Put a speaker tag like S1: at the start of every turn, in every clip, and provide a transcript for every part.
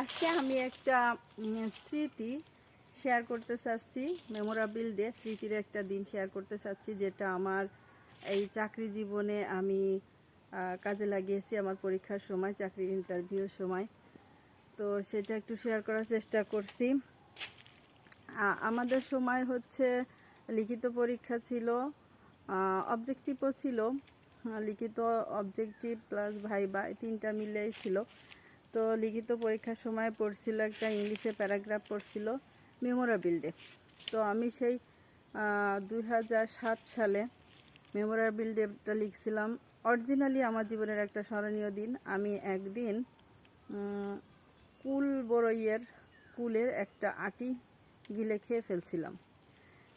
S1: আজকে আমি একটা স্মৃতি শেয়ার করতে চাচ্ছি মেমোরাবিল ডে স্মৃতির একটা দিন শেয়ার করতে চাচ্ছি, যেটা আমার এই চাকরি জীবনে আমি কাজে লাগিয়েছি আমার পরীক্ষার সময়, চাকরির ইন্টারভিউর সময়। তো সেটা একটু শেয়ার করার চেষ্টা করছি। আমাদের সময় হচ্ছে লিখিত পরীক্ষা ছিল অবজেক্টিভও ছিল, লিখিত অবজেক্টিভ প্লাস ভাইবা তিনটা মিলেই ছিল। তো লিখিত পরীক্ষার সময় পড়ছিল, একটা ইংলিশে প্যারাগ্রাফ পড়ছিল মেমোরাবিল ডে। তো আমি সেই দুই হাজার সাত সালে মেমোরাবিল ডেটা লিখছিলাম। অরিজিনালি আমার জীবনের একটা স্মরণীয় দিন। আমি একদিন কুল বড়ইয়ের কুলের একটা আটি গিলে খেয়ে ফেলছিলাম।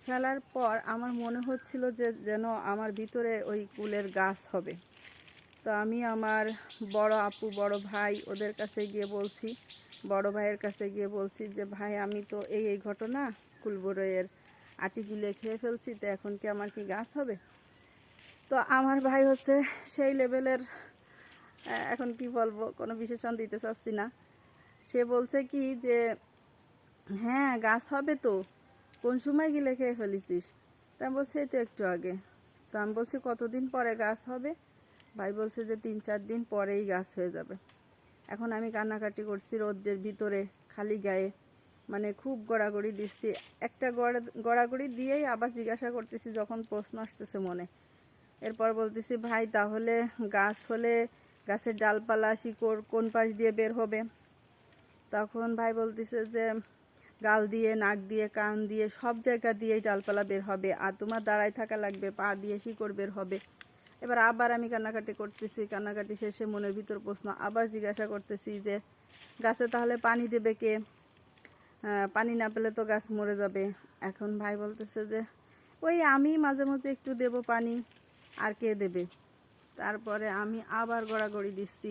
S1: ফেলার পর আমার মনে হচ্ছিল যে যেন আমার ভিতরে ওই কুলের গাছ হবে। তো আমি আমার বড় আপু, বড় ভাই ওদের কাছে গিয়ে বলছি, বড় ভাইয়ের কাছে গিয়ে বলছি যে, ভাই, আমি তো এই এই ঘটনা কুলবরয়ের আটি গিলে খেয়ে ফেলছি, তো এখন কি আমার কি গাছ হবে? তো আমার ভাই হচ্ছে সেই লেভেলের এখন কি বলব, কোনো বিশেষণ দিতে চাচ্ছি না। সে বলছে কি যে হ্যাঁ গাছ হবে তো, কোন সময় গিলে খেয়ে ফেলেছিস? তা বলছি, এই তো একটু আগে। তো আমি বলছি, কতদিন পরে গাছ হবে? ভাই বলছে যে তিন চার দিন পরেই গাছ হয়ে যাবে। এখন আমি কান্নাকাটি করছি রোদ্রের ভিতরে, খালি গায়ে। মানে খুব গড়াগড়ি দিচ্ছি। একটা গড়া, গড়াগড়ি দিয়েই আবার জিজ্ঞাসা করতেছি, যখন প্রশ্ন আসতেছে মনে। এরপর বলতেছি, ভাই, তাহলে গাছ হলে গাছের ডালপালা, শিকড় কোন পাশ দিয়ে বের হবে? তখন ভাই বলতেছে যে, গাল দিয়ে, নাক দিয়ে, কান দিয়ে, সব জায়গা দিয়েই ডালপালা বের হবে। আর তোমার দাঁড়ায় থাকা লাগবে, পা দিয়ে শিকড় বের হবে। এবার আবার আমি কান্নাকাটি করতেছি, কান্নাকাটি শেষে মনের ভিতর প্রশ্ন আবার জিজ্ঞাসা করতেছি যে, গাছে তাহলে পানি দেবে কে? পানি না পেলে তো গাছ মরে যাবে। এখন ভাই বলতেছে যে, ওই আমি মাঝে মাঝে একটু দেব পানি, আর কে দেবে? তারপরে আমি আবার গড়াগড়ি দিচ্ছি,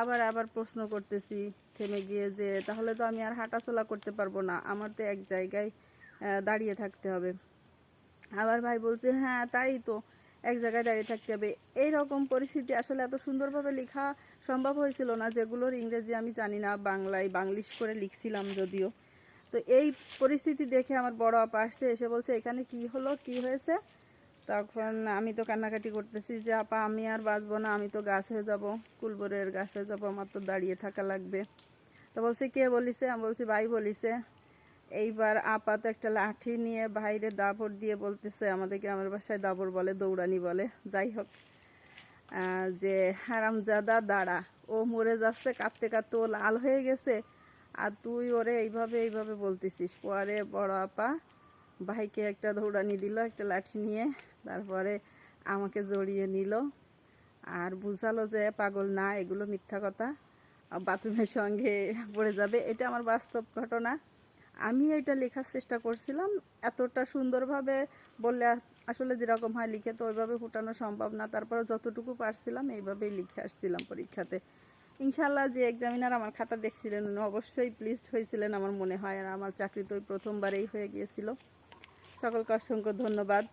S1: আবার আবার প্রশ্ন করতেছি, থেমে গিয়ে যে, তাহলে তো আমি আর হাঁটাচলা করতে পারব না, আমার তো এক জায়গায় দাঁড়িয়ে থাকতে হবে। আবার ভাই বলছে হ্যাঁ তাই তো। এক জায়গায় দাঁড়িয়ে থাকতে হবে। এই রকম পরিস্থিতি আসলে এত সুন্দরভাবে লেখা সম্ভব হয়েছিল না, যেগুলোর ইংরেজি আমি জানি না, বাংলায় বাংলিশ করে লিখছিলাম যদিও। তো এই পরিস্থিতি দেখে আমার বড় আপা আসছে, এসে বলছে, এখানে কি হলো? কি হয়েছে? তখন আমি তো কান্নাকাটি করতেছি যে, আপা, আমি আর বাঁচবো না, আমি তো গাছ হয়ে যাব, কুলবরের গাছ হয়ে যাব, আমার তো দাঁড়িয়ে থাকা লাগবে। তো বলছে, কে বলিছে? আমি বলছি, ভাই বলিছে। এইবার আপাত একটা লাঠি নিয়ে বাইরে দাবর দিয়ে বলতেছে আমাদের গ্রামের বাসায় দাবর বলে, দৌড়ানি বলে। যাই হোক যে হারামজাদা দাঁড়া, ও মরে যাচ্ছে, কাঁদতে কাঁদতে ও লাল হয়ে গেছে। আর তুই ওরে এইভাবে এইভাবে বলতেছিস। পরে বড় আপা ভাইকে একটা দৌড়ানি দিল, একটা লাঠি নিয়ে, তারপরে আমাকে জড়িয়ে নিল আর বুঝালো যে পাগল না, এগুলো মিথ্যা কথা। বাথরুমের সঙ্গে পড়ে যাবে। এটা আমার বাস্তব ঘটনা। আমি এটা লেখার চেষ্টা করছিলাম। এতটা সুন্দরভাবে বললে আসলে যেরকম হয় লিখে তো ওইভাবে ফুটানো সম্ভব না। তারপরে যতটুকু পারছিলাম এইভাবেই লিখে আসছিলাম পরীক্ষাতে। ইনশাল্লাহ যে এক্সামিনার আমার খাতা দেখছিলেন, উনি অবশ্যই প্লিজড হয়েছিলেন আমার মনে হয়। আর আমার চাকরি তো প্রথমবারেই হয়ে গিয়েছিল। সকলকে অসংখ্য ধন্যবাদ।